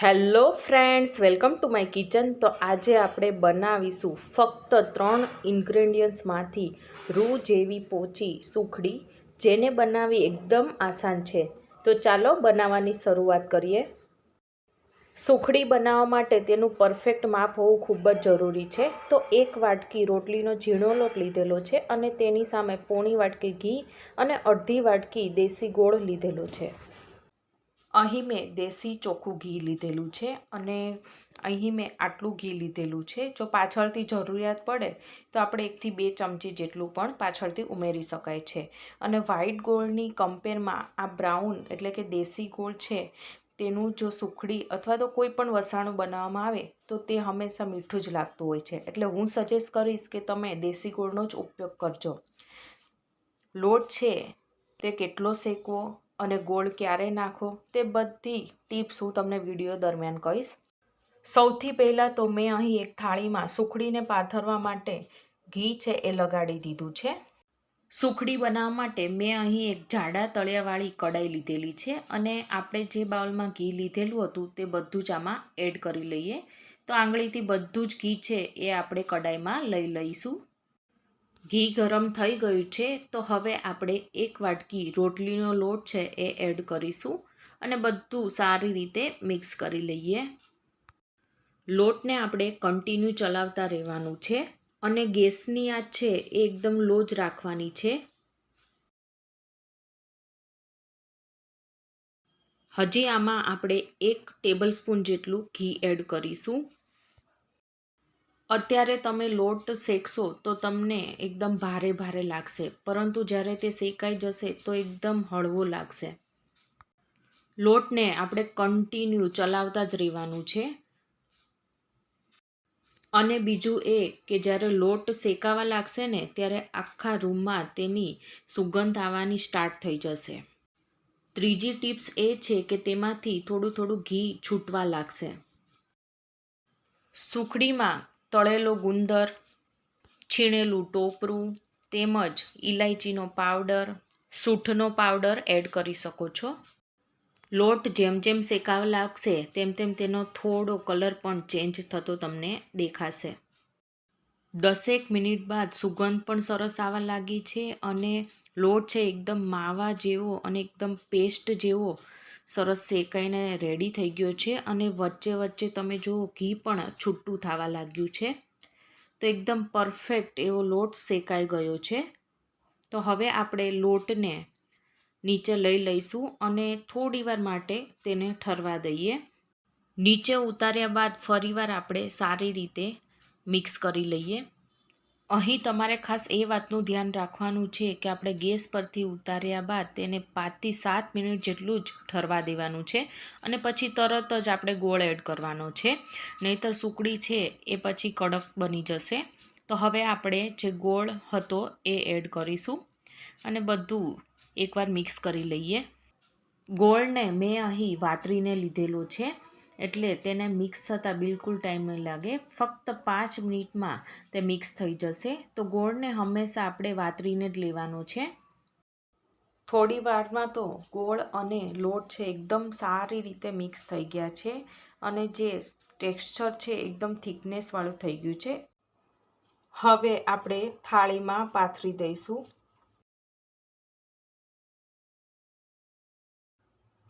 Hello friends, welcome to my kitchen. તો આજે આપણે બનાવીશું ફક્ત ત્રણ ઇન્ગ્રેડિયન્ટ્સમાંથી રૂ જેવી પોચી સુખડી, જેને બનાવવી એકદમ આસાન છે. તો ચાલો બનાવવાની શરૂઆત કરીએ. સુખડી બનાવવા માટે તેનું પરફેક્ટ માપ હોવું ખૂબ જ જરૂરી છે. તો એક વાટકી રોટલીનો ઝીણો લોટ લીધેલો છે અને તેની સામે પોણી વાટકી ઘી અને અડધી વાટકી દેશી ગોળ લીધેલો છે. અહીં મેં દેશી ચોખ્ખું ઘી લીધેલું છે અને અહીં મેં આટલું ઘી લીધેલું છે. જો પાછળથી જરૂરિયાત પડે તો આપણે એકથી બે ચમચી જેટલું પણ પાછળથી ઉમેરી શકાય છે. અને વ્હાઇટ ગોળની કમ્પેરમાં આ બ્રાઉન એટલે કે દેશી ગોળ છે, તેનું જો સુખડી અથવા તો કોઈ પણ વસાણું બનાવવામાં આવે તો તે હંમેશા મીઠું જ લાગતું હોય છે. એટલે હું સજેસ્ટ કરીશ કે તમે દેશી ગોળનો જ ઉપયોગ કરજો. લોટ છે તે કેટલો શેકવો? અને ગોળ ક્યારે નાખો, તે બધી ટિપ્સ હું તમને વીડિયો દરમિયાન કહીશ. સૌથી પહેલાં તો મેં અહીં એક થાળીમાં સુખડીને પાથરવા માટે ઘી છે એ લગાડી દીધું છે. સુખડી બનાવવા માટે મેં અહીં એક જાડા તળિયાવાળી કડાઈ લીધેલી છે અને આપણે જે બાઉલમાં ઘી લીધેલું હતું તે બધું જ આમાં એડ કરી લઈએ. તો આંગળીથી બધું જ ઘી છે એ આપણે કડાઈમાં લઈ લઈશું. ઘી ગરમ થઈ ગયું છે, તો હવે આપણે એક વાટકી રોટલીનો લોટ છે એ એડ કરીશું અને બધું સારી રીતે મિક્સ કરી લઈએ. લોટને આપણે કન્ટિન્યુ ચલાવતા રહેવાનું છે અને ગેસની આંચ છે એ એકદમ લો જ રાખવાની છે. હજી આમાં આપણે એક ટેબલ સ્પૂન જેટલું ઘી એડ કરીશું. અત્યારે તમે લોટ શેકશો તો તમને એકદમ ભારે ભારે લાગશે. પરંતુ જ્યારે તે શેકાઈ જશે તો એકદમ હળવો લાગશે. લોટને આપણે કન્ટિન્યુ ચલાવતા જ રહેવાનું છે. અને બીજું એ કે જ્યારે લોટ શેકાવા લાગશે ને, ત્યારે આખા રૂમમાં તેની સુગંધ આવવાની સ્ટાર્ટ થઈ જશે. ત્રીજી ટિપ્સ એ છે કે તેમાંથી થોડું થોડું ઘી છૂટવા લાગશે. સુખડીમાં તળેલો ગુંદર, છીણેલું ટોપરું તેમજ ઇલાયચીનો પાવડર, સૂંઠનો પાવડર એડ કરી શકો છો. લોટ જેમ જેમ શેકાવ લાગશે, તેમ તેમ તેનો થોડો કલર પણ ચેન્જ થતો તમને દેખાશે. દસેક મિનિટ બાદ સુગંધ પણ સરસ આવવા લાગી છે અને લોટ છે એકદમ માવા જેવો અને એકદમ પેસ્ટ જેવો સરસ શેકાઈને રેડી થઈ ગયો છે અને વચ્ચે વચ્ચે તમે જુઓ ઘી પણ છૂટું થવા લાગ્યું છે. તો એકદમ પરફેક્ટ એવો લોટ શેકાઈ ગયો છે. તો હવે આપણે લોટને નીચે લઈ લઈશું અને થોડીવાર માટે તેને ઠરવા દઈએ. નીચે ઉતાર્યા બાદ ફરીવાર આપણે સારી રીતે મિક્સ કરી લઈએ. અહીં તમારે ખાસ એ વાતનું ધ્યાન રાખવાનું છે કે આપણે ગેસ પરથી ઉતાર્યા બાદ તેને પાંચથી સાત મિનિટ જેટલું જ ઠરવા દેવાનું છે અને પછી તરત જ આપણે ગોળ એડ કરવાનો છે. નહીતર સુકડી છે એ પછી કડક બની જશે. તો હવે આપણે જે ગોળ હતો એ એડ કરીશું અને બધું એકવાર મિક્સ કરી લઈએ. ગોળને મેં અહીં વાતરીને લીધેલો છે. એટલે તેને મિક્સ થતાં બિલકુલ ટાઈમ નહીં લાગે. ફક્ત પાંચ મિનિટમાં તે મિક્સ થઈ જશે. તો ગોળને હંમેશા આપણે વાતરીને જ લેવાનો છે. થોડી વારમાં તો ગોળ અને લોટ છે એકદમ સારી રીતે મિક્સ થઈ ગયા છે અને જે ટેક્સચર છે એકદમ થિકનેસવાળું થઈ ગયું છે. હવે આપણે થાળીમાં પાથરી દઈશું.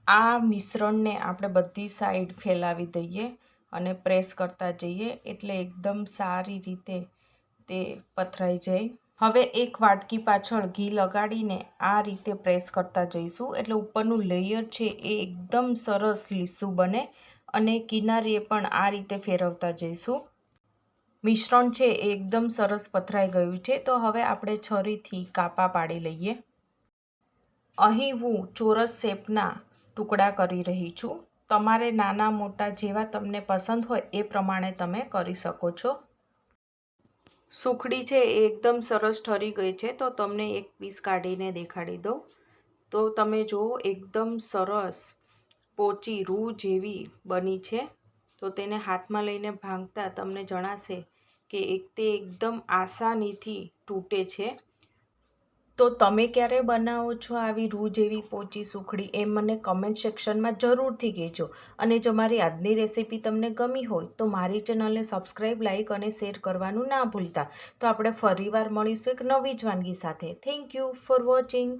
આ મિશ્રણને આપણે બધી સાઈડ ફેલાવી દઈએ અને પ્રેસ કરતા જઈએ એટલે એકદમ સારી રીતે તે પથરાઈ જાય. હવે એક વાટકી પાછળ ઘી લગાડીને આ રીતે પ્રેસ કરતા જઈશું. એટલે ઉપરનું લેયર છે એ એકદમ સરસ લીસું બને અને કિનારીએ પણ આ રીતે ફેરવતા જઈશું. મિશ્રણ છે એ એકદમ સરસ પથરાઈ ગયું છે. તો હવે આપણે છરીથી કાપા પાડી લઈએ. અહીં હું ચોરસ શેપના ટુકડા કરી રહી છું. તમારે નાના મોટા જેવા તમને પસંદ હોય એ પ્રમાણે તમે કરી શકો છો. સુખડી છે એ એકદમ સરસ ઠરી ગઈ છે, તો તમને એક પીસ કાઢીને દેખાડી દઉં. તો તમે જુઓ, એકદમ સરસ પોચી રૂ જેવી બની છે. તો તેને હાથમાં લઈને ભાંગતા તમને જણાશે કે એક તે એકદમ આસાનીથી તૂટે છે. તો તમે ક્યારે બનાવો છો આવી રૂ જેવી પોચી સુખડી એ મને કમેન્ટ સેક્શનમાં જરૂરથી કહેજો. અને જો મારી આજની રેસીપી તમને ગમી હોય તો મારી ચેનલને સબસ્ક્રાઈબ લાઇક અને શેર કરવાનું ના ભૂલતા. તો આપણે ફરીવાર મળીશું એક નવી જ વાનગી સાથે. Thank you for watching